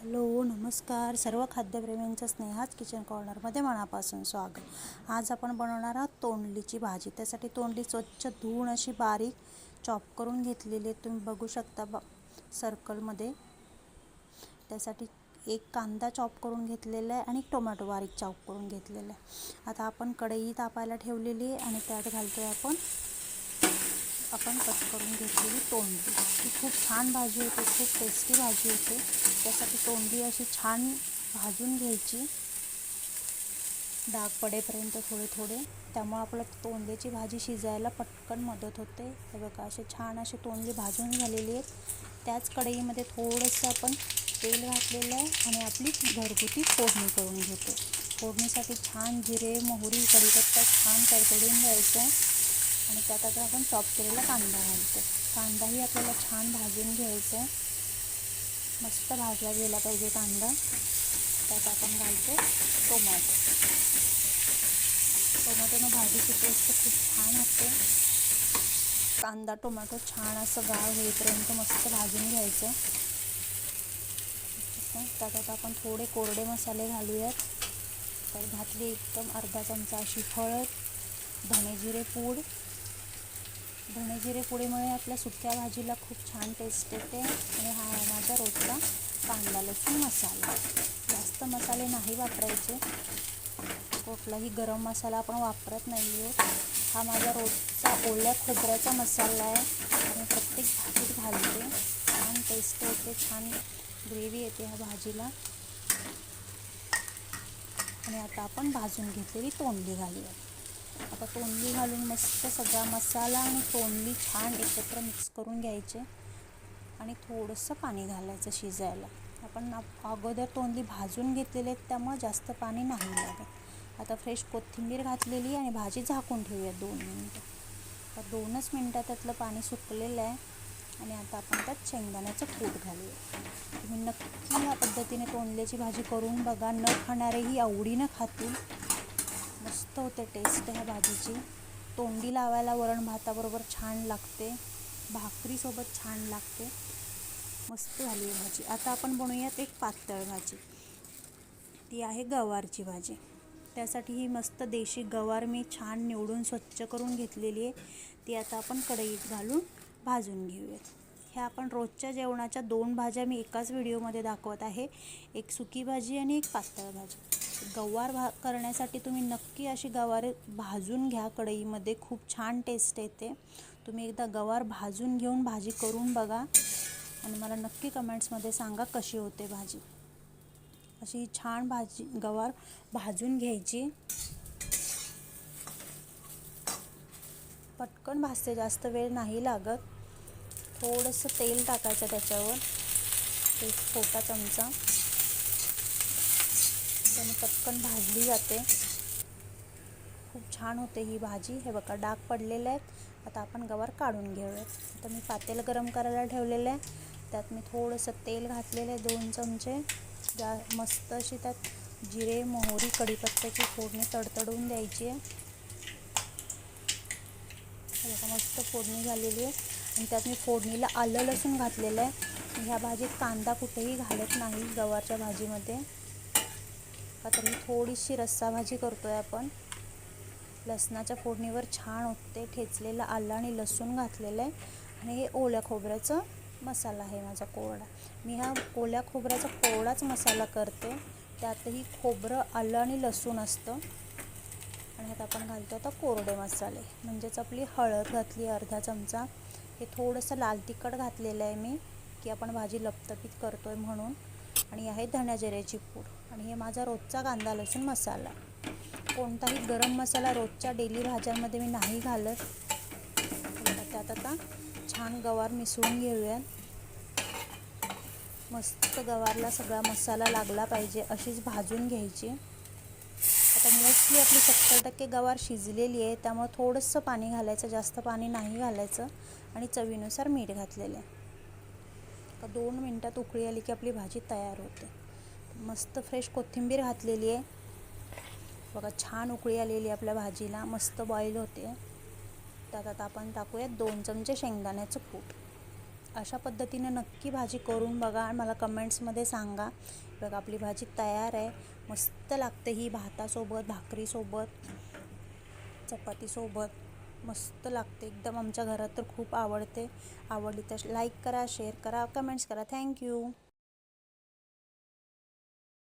Hello नमस्कार. सर्व खाद्यप्रेमींचं स्नेहाच kitchen कॉर्नरमध्ये मनापासून स्वागत. आज आपण बनवणार आहोत तोंडलीची भाजी. त्यासाठी तोंडली स्वच्छ धुवून अशी बारीक चॉप करून घेतलेली आहे. तुम्ही बघू शकता ब सर्कलमध्ये त्यासाठी एक कांदा चॉप करून घेतलेला आहे आणि एक टोमॅटो बारीक चॉप करून घेतलेला आहे. आता आपण कढई तापायला ठेवलेली आहे आणि त्यात घालतो आहे आपण आपण कट करून घेतलेली तोंडली. खूप छान भाजी होते खूप टेस्टी भाजी होते. त्यासाठी तोंडी अशी छान भाजून घ्यायची. डाग पडेपर्यंत थोडे थोडे. त्यामुळे आपलं तोंडीची भाजी शिजायला पटकन मदत होते. हे बघा असे छान असे तोंडली भाजून झालेली आहेत. त्याच कढईमध्ये थोडंसं आपण तेल घातलेलं आहे आणि आपली घरगुती फोडणी करून घेतो. फोडणीसाठी छान जिरे मोहरी कढीपत्ता छान तडतडून द्यायचं आणि त्यात आता आपण चॉप केलेला कांदा घालतो. कांदाही आपल्याला छान भाजून घ्यायचा आहे. मस्त भाजला गेला पाहिजे कांदा. त्यात आपण घालतो टोमॅटो. टोमॅटोनं भाजीची टेस्ट खूप छान असते. कांदा टोमॅटो छान असं गाळ होईपर्यंत मस्त भाजून घ्यायचं. त्यात आता आपण थोडे कोरडे मसाले घालूयात. तर घातली एकदम अर्धा चमचा अशी हळद धणे जिरे पूड धणे जिरे पुडीमुळे आपल्या सुक्या भाजीला खूप छान टेस्ट येते आणि हा माझा रोजचा कांदा लसूण मसाला. जास्त मसाले नाही वापरायचे. कुठलाही गरम मसाला आपण वापरत नाही आहोत हा माझा रोजचा ओल्या खोबऱ्याचा मसाला आहे. आणि प्रत्येक भाजीत घालते. छान टेस्ट येते छान ग्रेव्ही येते ह्या भाजीला. आणि आता आपण भाजून घेतलेली तोंडली घालूया आता तोंडली घालून मस्त सगळा मसाला आणि तोंडली छान एकत्र मिक्स करून घ्यायचे. आणि थोडंसं पाणी घालायचं शिजायला. आपण अगोदर तोंडली भाजून घेतलेले आहेत त्यामुळे जास्त पाणी नाही लागत. आता फ्रेश कोथिंबीर घातलेली आणि भाजी झाकून ठेवूया दोन मिनटं. आता दोनच मिनटात त्यातलं पाणी सुकलेलं आहे. आणि आता आपण त्यात शेंगदाण्याचं कूट घालूया. तुम्ही नक्की या पद्धतीने तोंडल्याची भाजी करून बघा. न खाणारेही आवडीनं खातील. मस्त होते टेस्ट ह्या भाजीची. तोंडी लावायला वरण भाताबरोबर छान लागते. भाकरीसोबत छान लागते. मस्त झाली आहे भाजी. आता आपण बनवूयात एक पातळ भाजी. ती आहे गवारची भाजी. त्यासाठी ही मस्त देशी गवार मी छान निवडून स्वच्छ करून घेतलेली आहे. ती आता आपण कढईत घालून भाजून घेऊयात. ह्या आपण रोजच्या जेवणाच्या दोन भाज्या मी एकाच व्हिडिओमध्ये दाखवत आहे. एक सुकी भाजी आणि एक पातळ भाजी. गवार भा करण्यासाठी तुम्ही नक्की अशी गवार भाजून घ्या कढईमध्ये. खूप छान टेस्ट येते. तुम्ही एकदा गवार भाजून घेऊन भाजी करून बघा. आणि मला नक्की कमेंट्समध्ये सांगा कशी होते भाजी. अशी छान भाजी गवार भाजून घ्यायची. पटकन भाजते जास्त वेळ नाही लागत. थोडंसं तेल टाकायचं त्याच्यावर. एक छोटा चमचा. त्याने पटकन भाजली जाते. खूप छान होते ही भाजी. हे बघा डाग पडलेले आहेत. आता आपण गवार काढून घेऊयात. आता मी पातेल गरम करायला ठेवलेलं आहे. त्यात मी थोडंसं तेल घातलेलं आहे दोन चमचे. जा मस्त अशी त्यात जिरे मोहरी कढीपत्त्याची फोडणी तडतडून द्यायची आहे. बघा मस्त फोडणी झालेली आहे. आणि त्यात मी फोडणीला आलं लसूण घातलेलं आहे. ह्या भाजीत कांदा कुठेही घालत नाही गवारच्या भाजीमध्ये. का मी थोडीशी रस्सा भाजी करतो आहे आपण. लसणाच्या फोडणीवर छान होते ठेचलेलं आलं आणि लसूण घातलेलं आहे. आणि हे ओल्या खोबऱ्याचं मसाला आहे माझा कोरडा. मी हा ओल्या खोबऱ्याचा कोरडाच मसाला करते. त्यातही खोबरं आलं आणि लसूण असतं. आणि आता आपण घालतो आता कोरडे मसाले. म्हणजेच आपली हळद घातली अर्धा चमचा. हे थोडंसं लाल तिखट घातलेलं आहे मी की आपण भाजी लपतपीत करतो आहे म्हणून. आणि आहे धण्या जिऱ्याची पूड. आणि हे माझा रोजचा कांदा लसूण मसाला. कोणताही गरम मसाला रोजच्या डेली भाज्यांमध्ये मी नाही घालत. त्यात आता छान गवार मिसळून घेऊयात मस्त गवारला सगळा मसाला लागला पाहिजे अशीच भाजून घ्यायची. आता मोस्टली आपली सत्तर टक्के गवार शिजलेली आहे त्यामुळे थोडंसं पाणी घालायचं जास्त पाणी नाही घालायचं. आणि चवीनुसार मीठ घातलेलं आहे. का दोन मिनटात उकळी आली की आपली भाजी तयार होते. मस्त फ्रेश कोथिंबीर घातलेली आहे. बघा छान उकळी आलेली आहे आपल्या भाजीला. मस्त बॉईल होते. त्यात आता आपण टाकूयात दोन चमचे शेंगदाण्याचं कूट. अशा पद्धतीने नक्की भाजी करून बघा आणि मला कमेंट्समध्ये सांगा. बघा आपली भाजी तयार आहे. मस्त लागते ही भातासोबत भाकरीसोबत चपातीसोबत. मस्त लागते. एकदम आमच्या घरात तर खूप आवडते. आवडली तर लाईक करा शेअर करा कमेंट्स करा. थँक्यू